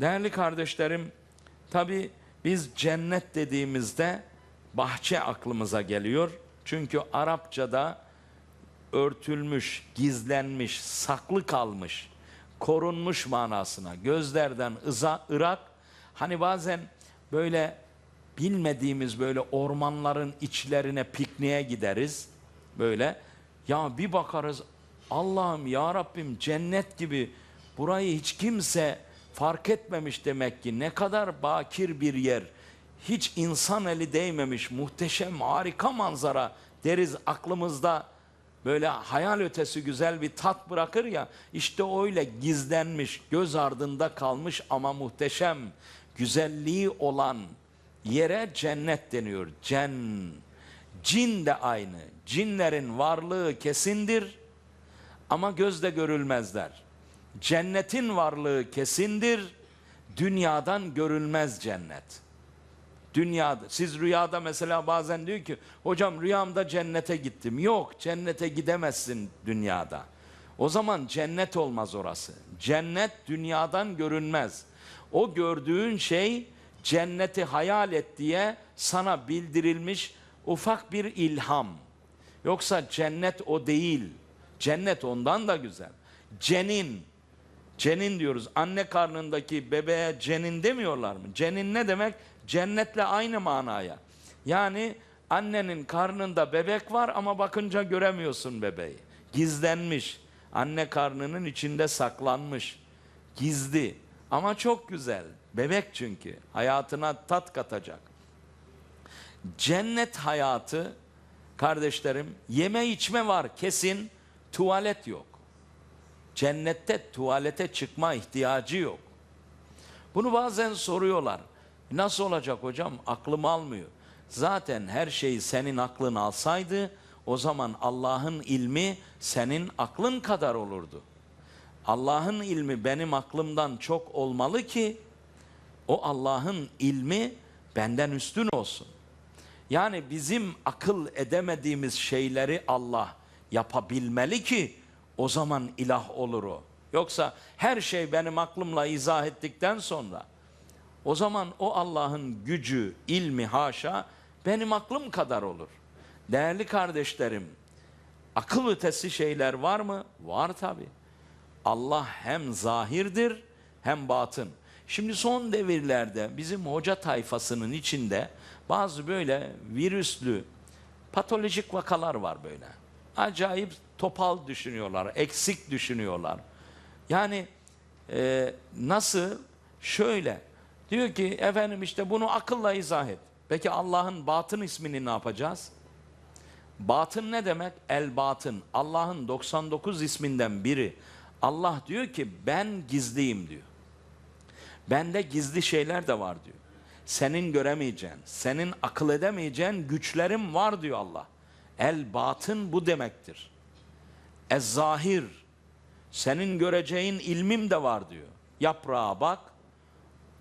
Değerli kardeşlerim, tabi biz cennet dediğimizde bahçe aklımıza geliyor. Çünkü Arapçada örtülmüş, gizlenmiş, saklı kalmış, korunmuş manasına, gözlerden ıza, ırak. Hani bazen böyle bilmediğimiz böyle ormanların içlerine pikniğe gideriz. Böyle ya bir bakarız Allah'ım ya Rabbim cennet gibi burayı hiç kimse fark etmemiş demek ki ne kadar bakir bir yer. Hiç insan eli değmemiş muhteşem harika manzara deriz aklımızda böyle hayal ötesi güzel bir tat bırakır ya işte öyle gizlenmiş göz ardında kalmış ama muhteşem güzelliği olan yere cennet deniyor. Cen. Cin de aynı. Cinlerin varlığı kesindir ama gözle görülmezler. Cennetin varlığı kesindir. Dünyadan görülmez cennet. Dünyada siz rüyada mesela bazen diyor ki hocam rüyamda cennete gittim. Yok cennete gidemezsin dünyada. O zaman cennet olmaz orası. Cennet dünyadan görünmez. O gördüğün şey cenneti hayal et diye sana bildirilmiş ufak bir ilham. Yoksa cennet o değil. Cennet ondan da güzel. Cenin, cenin diyoruz. Anne karnındaki bebeğe cenin demiyorlar mı? Cenin ne demek? Cennetle aynı manaya. Yani annenin karnında bebek var ama bakınca göremiyorsun bebeği. Gizlenmiş. Anne karnının içinde saklanmış. Gizli ama çok güzel. Bebek çünkü. Hayatına tat katacak. Cennet hayatı kardeşlerim yeme içme var kesin tuvalet yok. Cennette tuvalete çıkma ihtiyacı yok. Bunu bazen soruyorlar. Nasıl olacak hocam? Aklım almıyor. Zaten her şeyi senin aklın alsaydı o zaman Allah'ın ilmi senin aklın kadar olurdu. Allah'ın ilmi benim aklımdan çok olmalı ki o Allah'ın ilmi benden üstün olsun. Yani bizim akıl edemediğimiz şeyleri Allah yapabilmeli ki o zaman ilah olur o. Yoksa her şey benim aklımla izah ettikten sonra o zaman o Allah'ın gücü, ilmi haşa benim aklım kadar olur. Değerli kardeşlerim, akıl ötesi şeyler var mı? Var tabi. Allah hem zahirdir hem batın. Şimdi son devirlerde bizim hoca tayfasının içinde bazı böyle virüslü patolojik vakalar var böyle. Acayip topal düşünüyorlar, eksik düşünüyorlar. Yani e, nasıl? Şöyle diyor ki efendim işte bunu akılla izah et. Peki Allah'ın batın ismini ne yapacağız? Batın ne demek? El batın. Allah'ın 99 isminden biri. Allah diyor ki ben gizliyim diyor. Bende gizli şeyler de var diyor. Senin göremeyeceğin, senin akıl edemeyeceğin güçlerim var diyor Allah. El batın bu demektir. Ez zahir. Senin göreceğin ilmim de var diyor. Yaprağa bak.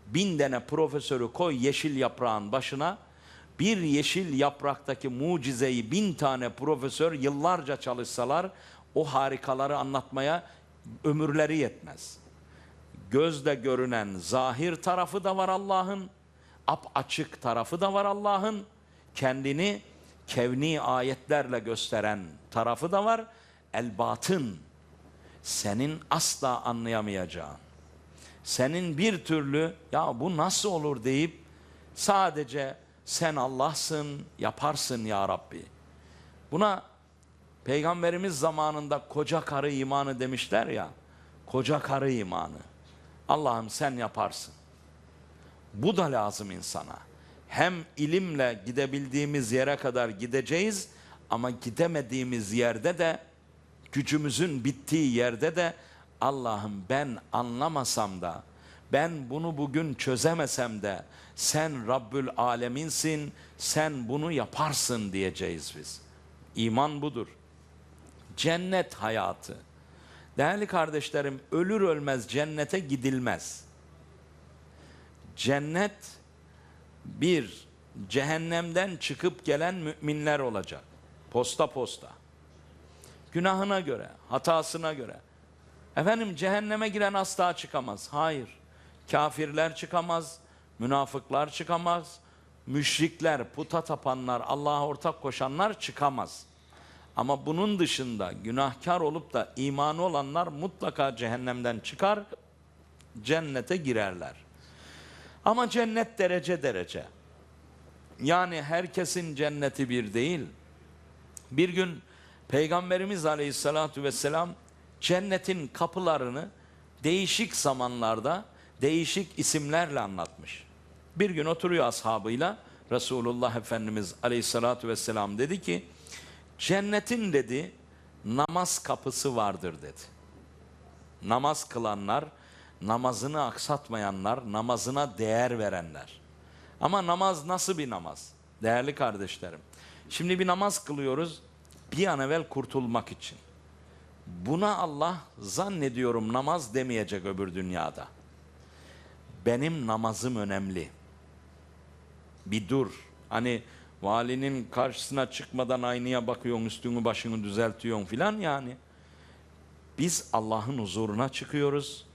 Bin tane profesörü koy yeşil yaprağın başına. Bir yeşil yapraktaki mucizeyi bin tane profesör yıllarca çalışsalar o harikaları anlatmaya ömürleri yetmez. Gözle görünen zahir tarafı da var Allah'ın. Ap açık tarafı da var Allah'ın. Kendini kevni ayetlerle gösteren tarafı da var. El batın senin asla anlayamayacağın. Senin bir türlü ya bu nasıl olur deyip sadece sen Allah'sın yaparsın ya Rabbi. Buna Peygamberimiz zamanında koca karı imanı demişler ya. Koca karı imanı. Allah'ım sen yaparsın. Bu da lazım insana. Hem ilimle gidebildiğimiz yere kadar gideceğiz ama gidemediğimiz yerde de gücümüzün bittiği yerde de Allah'ım ben anlamasam da ben bunu bugün çözemesem de sen Rabbül Aleminsin sen bunu yaparsın diyeceğiz biz. İman budur. Cennet hayatı. Değerli kardeşlerim ölür ölmez cennete gidilmez. Cennet bir cehennemden çıkıp gelen müminler olacak. Posta posta. Günahına göre, hatasına göre. Efendim cehenneme giren asla çıkamaz. Hayır. Kafirler çıkamaz, münafıklar çıkamaz, müşrikler, puta tapanlar, Allah'a ortak koşanlar çıkamaz. Ama bunun dışında günahkar olup da imanı olanlar mutlaka cehennemden çıkar, cennete girerler. Ama cennet derece derece. Yani herkesin cenneti bir değil. Bir gün Peygamberimiz Aleyhisselatü Vesselam cennetin kapılarını değişik zamanlarda değişik isimlerle anlatmış. Bir gün oturuyor ashabıyla Resulullah Efendimiz Aleyhisselatü Vesselam dedi ki cennetin dedi namaz kapısı vardır dedi. Namaz kılanlar, namazını aksatmayanlar, namazına değer verenler. Ama namaz nasıl bir namaz? Değerli kardeşlerim. Şimdi bir namaz kılıyoruz bir an evvel kurtulmak için. Buna Allah zannediyorum namaz demeyecek öbür dünyada. Benim namazım önemli. Bir dur. Hani valinin karşısına çıkmadan aynaya bakıyorsun, üstünü başını düzeltiyorsun filan yani. Biz Allah'ın huzuruna çıkıyoruz.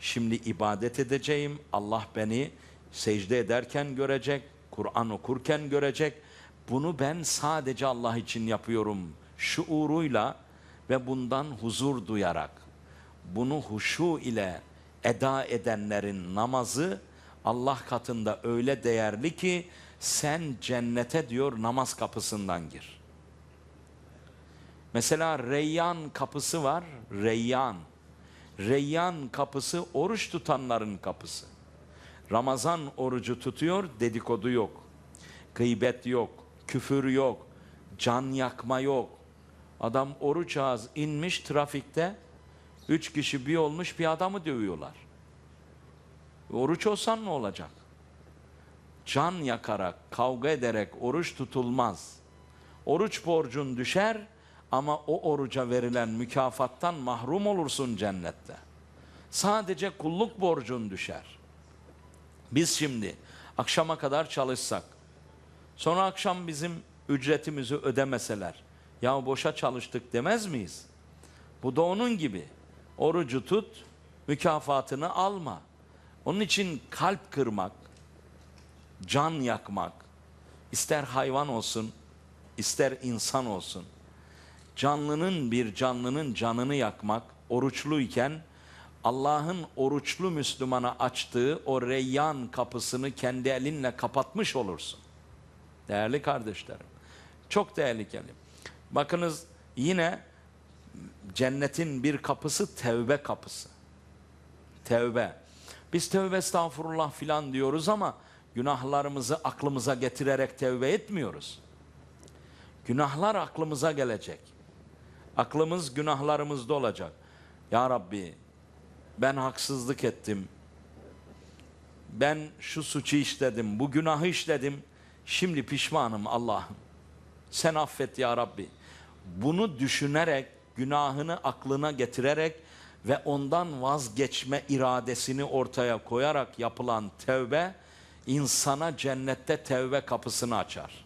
Şimdi ibadet edeceğim. Allah beni secde ederken görecek, Kur'an okurken görecek. Bunu ben sadece Allah için yapıyorum şuuruyla ve bundan huzur duyarak. Bunu huşu ile eda edenlerin namazı Allah katında öyle değerli ki sen cennete diyor namaz kapısından gir. Mesela Reyyan kapısı var. Reyyan. Reyyan kapısı oruç tutanların kapısı. Ramazan orucu tutuyor, dedikodu yok. Gıybet yok, küfür yok, can yakma yok. Adam oruç ağız inmiş trafikte, üç kişi bir olmuş bir adamı dövüyorlar. Oruç olsan ne olacak? Can yakarak, kavga ederek oruç tutulmaz. Oruç borcun düşer ama o oruca verilen mükafattan mahrum olursun cennette. Sadece kulluk borcun düşer. Biz şimdi akşama kadar çalışsak, sonra akşam bizim ücretimizi ödemeseler, ya boşa çalıştık demez miyiz? Bu da onun gibi. Orucu tut, mükafatını alma. Onun için kalp kırmak, can yakmak, ister hayvan olsun, ister insan olsun, canlının bir canlının canını yakmak, oruçluyken Allah'ın oruçlu Müslümana açtığı o reyyan kapısını kendi elinle kapatmış olursun. Değerli kardeşlerim, çok tehlikeli. Bakınız yine cennetin bir kapısı tevbe kapısı. Tevbe. Biz tevbe estağfurullah filan diyoruz ama günahlarımızı aklımıza getirerek tevbe etmiyoruz. Günahlar aklımıza gelecek. Aklımız günahlarımızda olacak. Ya Rabbi ben haksızlık ettim. Ben şu suçu işledim, bu günahı işledim. Şimdi pişmanım Allah'ım. Sen affet ya Rabbi. Bunu düşünerek, günahını aklına getirerek ve ondan vazgeçme iradesini ortaya koyarak yapılan tevbe insana cennette tevbe kapısını açar.